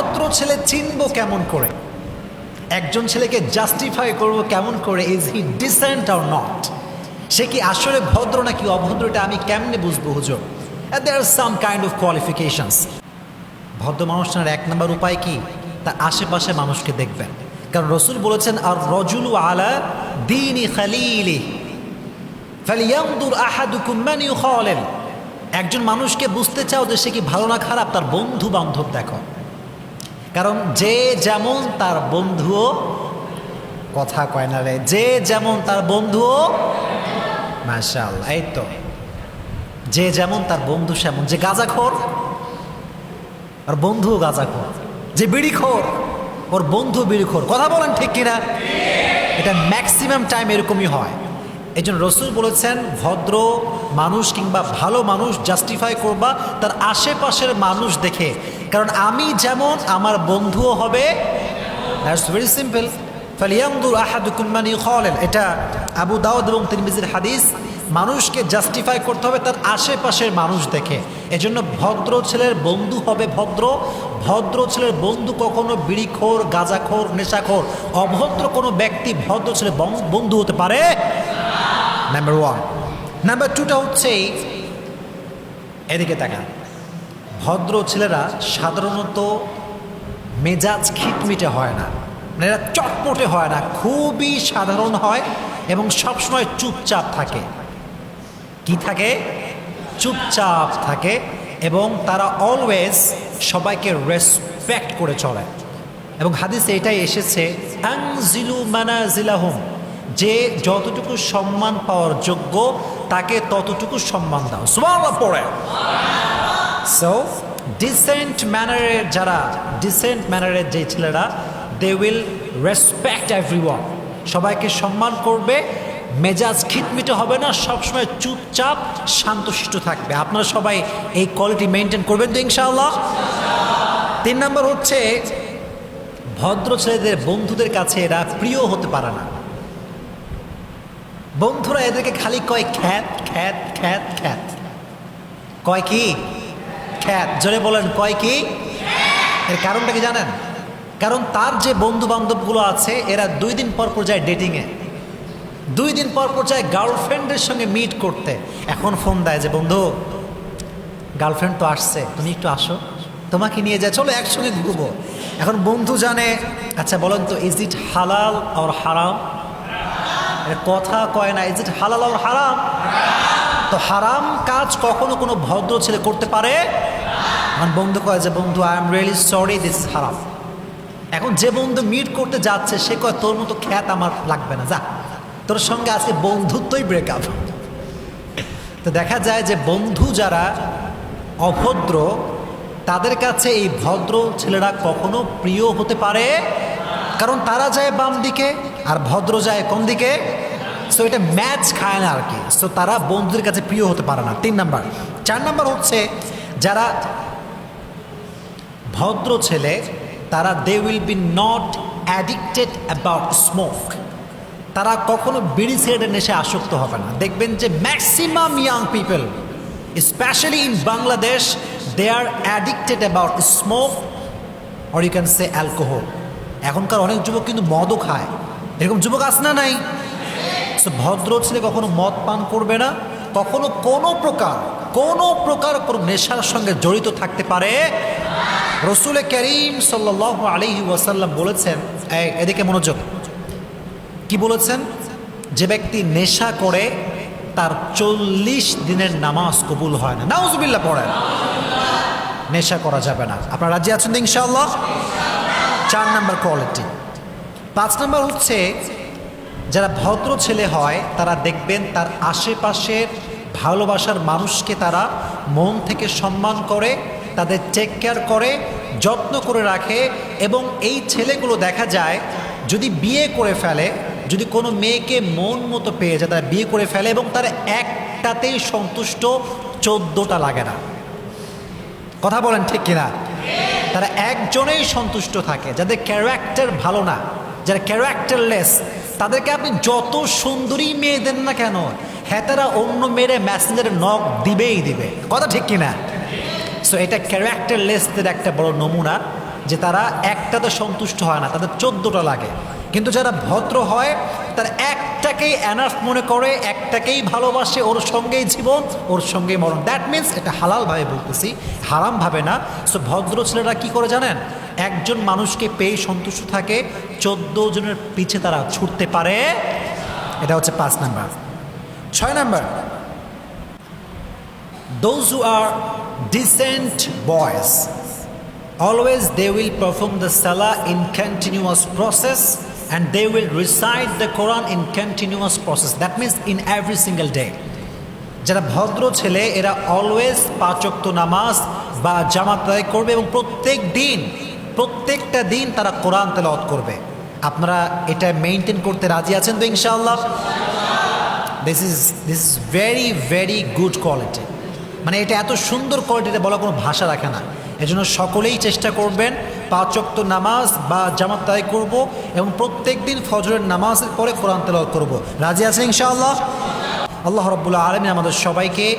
ভদ্র ছেলে চিনব কেমন করে? একজন ছেলেকে জাস্টিফাই করব কেমন করে? Is he decent or not সে কি আসলে ভদ্র নাকি অভদ্র এটা আমি কেমনে বুঝব, হুজুর? There are some kind of qualifications ভদ্র মানুষটার এক নম্বর উপায় কি? তার আশেপাশে মানুষকে দেখবেন। কারণ রসুল বলেছেন, আর রজুলু আলা দিনী খালিলি একজন মানুষকে বুঝতে চাও যে সে কি ভালো না খারাপ? তার বন্ধু বান্ধব দেখো। কারণ যে যেমন তার বন্ধুও, কথা কয় না রে, যে যেমন তার বন্ধুও মাশাল এই তো। যে যেমন তার বন্ধু সেমন, যে গাঁজাখোর, আর বন্ধুও গাঁজাখোর, যে বিড়িখোর, ওর বন্ধু বিড়িখোর, কথা বলেন ঠিক কিনা? এটা ম্যাক্সিমাম টাইম এরকমই হয়। এই জন্য রসুল বলেছেন, ভদ্র মানুষ কিংবা ভালো মানুষ জাস্টিফাই করবা তার আশেপাশের মানুষ দেখে। কারণ আমি যেমন, আমার বন্ধুও হবে। দ্যাটস ভেরি সিম্পল ফালিয়ামদুর আহাদুকুম্মানি খলেন। এটা আবু দাউদ এবং তিরমিজির হাদিস। মানুষকে জাস্টিফাই করতে হবে তার আশেপাশের মানুষ দেখে। এজন্য ভদ্র ছেলের বন্ধু হবে ভদ্র। ভদ্র ছেলের বন্ধু কখনো বিড়িখোর, গাঁজাখোর, নেশাখোর, অভদ্র কোনো ব্যক্তি ভদ্র ছেলে বন্ধু হতে পারে নাম্বার ওয়ান নাম্বার টুটা হচ্ছে এদিকে তাকান। ভদ্র ছেলেরা সাধারণত মেজাজ খিটমিটে হয় না। এরা চটপটে হয় না, খুবই সাধারণ হয় এবং সবসময় চুপচাপ থাকে। কি থাকে? চুপচাপ থাকে এবং তারা অলওয়েজ সবাইকে রেসপেক্ট করে চলে। এবং হাদিসে এটাই এসেছে আংজিলু মানাজিলাহুম। যে যতটুকু সম্মান পাওয়ার যোগ্য, তাকে ততটুকু সম্মান দাও। সুবহানাল্লাহ পড়ে। সো ডিসেন্ট ম্যানারের যারা ডিসেন্ট ম্যানারের যে ছেলেরা দে উইল রেসপেক্ট এভরি সবাইকে সম্মান করবে, মেজাজ খিটমিটে হবে না, সবসময় চুপচাপ শান্তশিষ্ট থাকবে। আপনারা সবাই এই কোয়ালিটি মেনটেন করবেন তো ইনশাআল্লাহ। তিন নম্বর হচ্ছে, ভদ্র ছেলেদের, বন্ধুদের কাছে এরা প্রিয় হতে পারে না। বন্ধুরা, এদেরকে খালি কয় খ্যাত খ্যাত খ্যাত খ্যাত। কয় কি? খ্যাত। জোরে বলেন, কয় কি? এর কারণটা কি জানেন? কারণ তার যে বন্ধু বান্ধবগুলো আছে, এরা দুই দিন পর পর যায় ডেটিংয়ে দুই দিন পর পর যায় গার্লফ্রেন্ডের সঙ্গে মিট করতে। এখন ফোন দেয় যে, বন্ধু গার্লফ্রেন্ড তো আসছে, তুমি একটু আসো। তোমাকে নিয়ে যায়, চলো একসঙ্গে ঘুরবো। এখন বন্ধু জানে আচ্ছা বলেন তো ইজ ইট হালাল আর হারাম কথা কয় না ইজ ইট হালাল আর হারাম তো হারাম কাজ কখনো কোনো ভদ্র ছেলে করতে পারে? আমার বন্ধু কয় যে, বন্ধু I am really sorry this হারাম এখন যে বন্ধু মিট করতে যাচ্ছে, সে কয়, তোর মতো খ্যাত আমার লাগবে না, যা। তোর সঙ্গে আজকে বন্ধুত্বই ব্রেকআপ তো দেখা যায় যে বন্ধু যারা অভদ্র, তাদের কাছে এই ভদ্র ছেলেরা কখনো প্রিয় হতে পারে? কারণ তারা যায় বাম দিকে, আর ভদ্র যায় কোন দিকে? সো এটা ম্যাচ খায় না আর কি। সো তারা বন্ধুদের কাছে প্রিয় হতে পারে না। তিন নাম্বার। চার নাম্বার হচ্ছে, যারা ভদ্র ছেলে, তারা they will be not addicted about smoke তারা কখনো বিড়ি সিগারেটের নেশে আসক্ত হবে না। দেখবেন যে maximum young people specially in Bangladesh they are addicted about smoke or you can say alcohol এখনকার অনেক যুবক কিন্তু মদও খায়। এরকম যুবক আছে না নাই? ভদ্র ছেলে কখনো মদ পান করবে না? কখনো কোনো প্রকার কোনো প্রকার কোনো নেশার সঙ্গে জড়িত থাকতে পারে? রসুল করিম সাল্লাহ আলহি ওয়াসাল্লাম বলেছেন এদিকে মনোযোগ। কি বলেছেন? যে ব্যক্তি নেশা করে, তার চল্লিশ দিনের নামাজ কবুল হয় না। নাউজবিল্লা পড়েন। নেশা করা যাবে না। আপনার রাজি আছেন ইনশাআল্লাহ? চার নাম্বার কোয়ালিটি। পাঁচ নাম্বার হচ্ছে যারা ভদ্র ছেলে হয়, তারা দেখবেন তার আশেপাশের ভালোবাসার মানুষকে তারা মন থেকে সম্মান করে, তাদের টেক কেয়ার করে, যত্ন করে রাখে এবং এই ছেলেগুলো দেখা যায়, যদি বিয়ে করে ফেলে, যদি কোনো মেয়েকে মন মতো পেয়ে যায়, তারা বিয়ে করে ফেলে এবং তারা একটাতেই সন্তুষ্ট চোদ্দোটা লাগে না। কথা বলেন ঠিক কিনা? তারা একজনেই সন্তুষ্ট থাকে, যাদের ক্যারেক্টার ভালো না, যারা ক্যারেক্টারলেস তাদেরকে আপনি যত সুন্দরী মেয়ে দেন না কেন হ্যাঁ অন্য মেয়েরে ম্যাসেঞ্জারে নখ দিবেই দিবে। কথা ঠিক কিনা? সো এটা ক্যারেক্টারলেসদের একটা বড় নমুনা যে তারা একটাতে সন্তুষ্ট হয় না, তাদের চোদ্দোটা লাগে। কিন্তু যারা ভদ্র হয়, তারা একটাকেই অ্যানার্স মনে করে, একটাকেই ভালোবাসে, ওর সঙ্গেই জীবন, ওর সঙ্গেই মরণ। দ্যাট মিন্স এটা হালালভাবে বলতেছি হারামভাবে না। সো ভদ্র ছেলেরা কি করে জানেন? একজন মানুষকে পেয়ে সন্তুষ্ট থাকে, চোদ্দ জনের পিছে তারা ছুটতে পারে। এটা হচ্ছে পাঁচ নাম্বার। ছয় number. Those who are decent boys always they will perform the Sela in continuous process and they will recite the Quran in continuous process that means in every single day যারা ভদ্র ছেলে, এরা always পাচক্ত নামাজ বা জামাত আদায় করবে এবং প্রত্যেক দিন প্রত্যেকটা দিন তারা কোরআন তেলাওয়াত করবে। আপনারা এটা মেনটেন করতে রাজি আছেন তো ইনশাআল্লাহ? This is this is very very good quality মানে এটা এত সুন্দর কোয়ালিটিতে বলা কোনো ভাষা রাখে না। এজন্য সকলেই চেষ্টা করবেন পাঁচক্ত নামাজ বা জামাত তাই করব এবং প্রত্যেক দিন ফজরের নামাজের পরে কোরআন তেলাওয়াত করব। রাজি আছেন ইনশাআল্লাহ? আল্লাহ রব্বুল্লাহ আলমী আমাদের সবাইকে